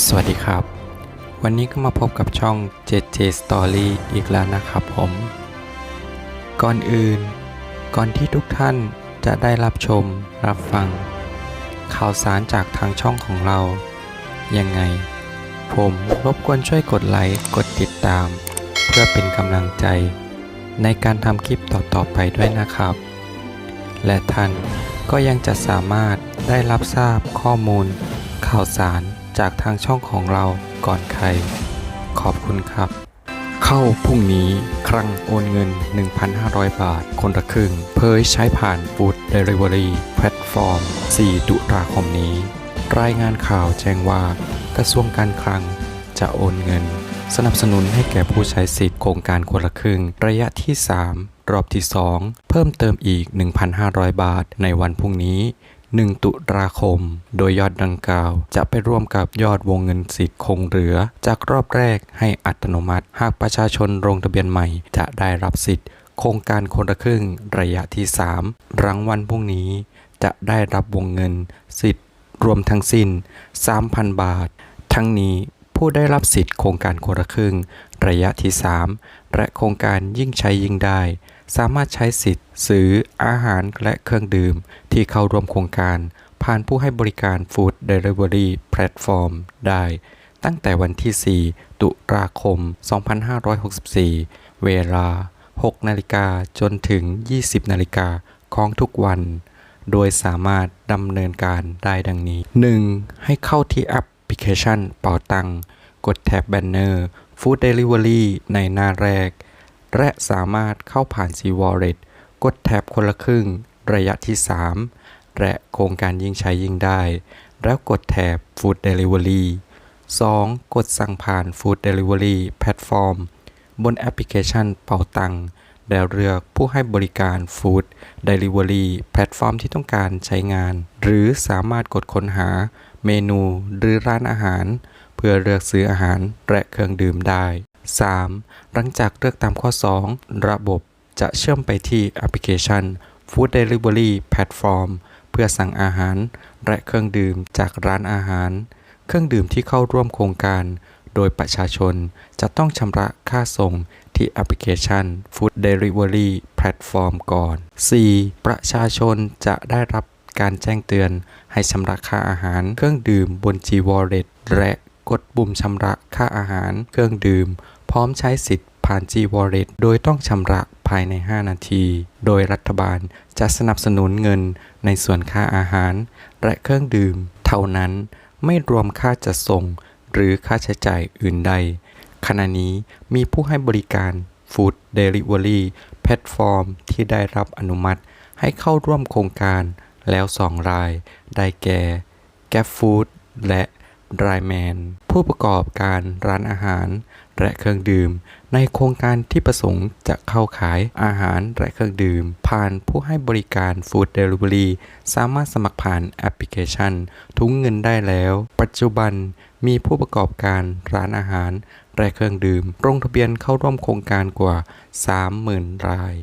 สวัสดีครับ วันนี้ก็มาพบกับช่อง JJ Story อีกแล้วนะครับผม ก่อนอื่น ก่อนที่ทุกท่านจะได้รับชมรับฟัง ข่าวสารจากทางช่องของเรา ยังไง ผมรบกวนช่วยกดไลค์กดติดตาม เพื่อเป็นกำลังใจ ในการทำคลิปต่อๆไปด้วยนะครับ และท่านก็ยังจะสามารถได้รับทราบข้อมูล ข่าวสาร จากทางช่องของเราก่อนใคร ขอบคุณครับ เข้าพรุ่งนี้ครั้งโอนเงิน 1,500 บาท คนละครึ่ง เผยใช้ผ่าน Food Delivery แพลตฟอร์ม 4 ตุลาคมนี้ รายงานข่าวแจ้งว่า กระทรวงการคลังจะโอนเงิน สนับสนุนให้แก่ผู้ใช้สิทธิ์โครงการคนละครึ่ง ระยะที่ 3 รอบที่ 2 เพิ่มเติมอีก 1,500 บาทในวันพรุ่งนี้ 1 ตุลาคม โดยยอดดังกล่าว จะไปร่วมกับยอดวงเงินสิทธิ์คงเหลือ จากรอบแรกให้อัตโนมัติ หากประชาชนลงทะเบียนใหม่ จะได้รับสิทธิ์ โครงการคนละครึ่งระยะที่ 3 รางวัลพรุ่งนี้ จะได้รับวงเงินสิทธิ์ รวมทั้งสิ้น 3,000 บาท ทั้งนี้ผู้ได้รับสิทธิ์โครงการคนละครึ่ง ระยะที่ 3 และโครงการยิ่งใช้ยิ่งได้ สามารถใช้สิทธิ์ซื้ออาหารและเครื่องดื่ม ที่เข้าร่วมโครงการ ผ่านผู้ให้บริการ Food Delivery Platform ได้ ตั้งแต่วันที่ 4 ตุลาคม 2564 เวลา 6 นาฬิกาจนถึง 20 นาฬิกาของทุกวัน โดยสามารถดำเนินการได้ดังนี้ 1. ให้เข้าที่แอปพลิเคชันเป่าตัง กดแท็บแบนเนอร์ Food Delivery ในหน้าแรก และสามารถเข้าผ่าน C Wallet กดแท็บคนละครึ่ง ระยะที่ 3 และโครงการยิ่งใช้ยิ่งได้ แล้วกดแท็บ Food Delivery 2. กดสั่งผ่าน Food Delivery Platform บนแอปพลิเคชันเป่าตังแล้วเลือกผู้ให้บริการ Food Delivery แพลตฟอร์มที่ต้องการใช้งาน หรือสามารถกดค้นหาเมนูหรือร้านอาหาร เพื่อเลือกซื้ออาหารและเครื่องดื่มได้ 3. หลังจากเลือกตามข้อ 2 ระบบจะเชื่อมไปที่แอปพลิเคชัน Food Delivery Platform เพื่อสั่งอาหาร และเครื่องดื่มจากร้านอาหาร เครื่องดื่มที่เข้าร่วมโครงการ โดยประชาชนจะต้องชำระค่าส่งที่แอปพลิเคชัน Food Delivery Platform ก่อน 4. ประชาชนจะได้รับการแจ้งเตือนให้ชำระค่าอาหาร เครื่องดื่มบน G Wallet และกดปุ่มชำระค่าอาหาร เครื่องดื่ม พร้อมใช้สิทธิ์ผ่าน G Wallet โดยต้องชำระภายใน 5 นาที โดยรัฐบาลจะสนับสนุนเงินในส่วนค่าอาหาร และเครื่องดื่ม เท่านั้นไม่รวมค่าจัดส่ง หรือค่าใช้จ่ายอื่นใด ขณะนี้มีผู้ให้บริการ Food Delivery แพลตฟอร์ม ที่ได้รับอนุมัติให้เข้าร่วมโครงการแล้ว 2 ราย ได้แก่ g a p Food และ d r y m a n ผู้ประกอบการร้านอาหาร และเครื่องดื่ม ในโครงการที่ประสงค์จะเข้าขายอาหารและเครื่องดื่ม ผ่านผู้ให้บริการ Food Delivery สามารถสมัครผ่านแอปพลิเคชัน ทุงเงินได้แล้ว ปัจจุบันมีผู้ประกอบการร้านอาหารและเครื่องดื่มลงทะเบียนเข้าร่วมโครงการกว่า 30,000 ราย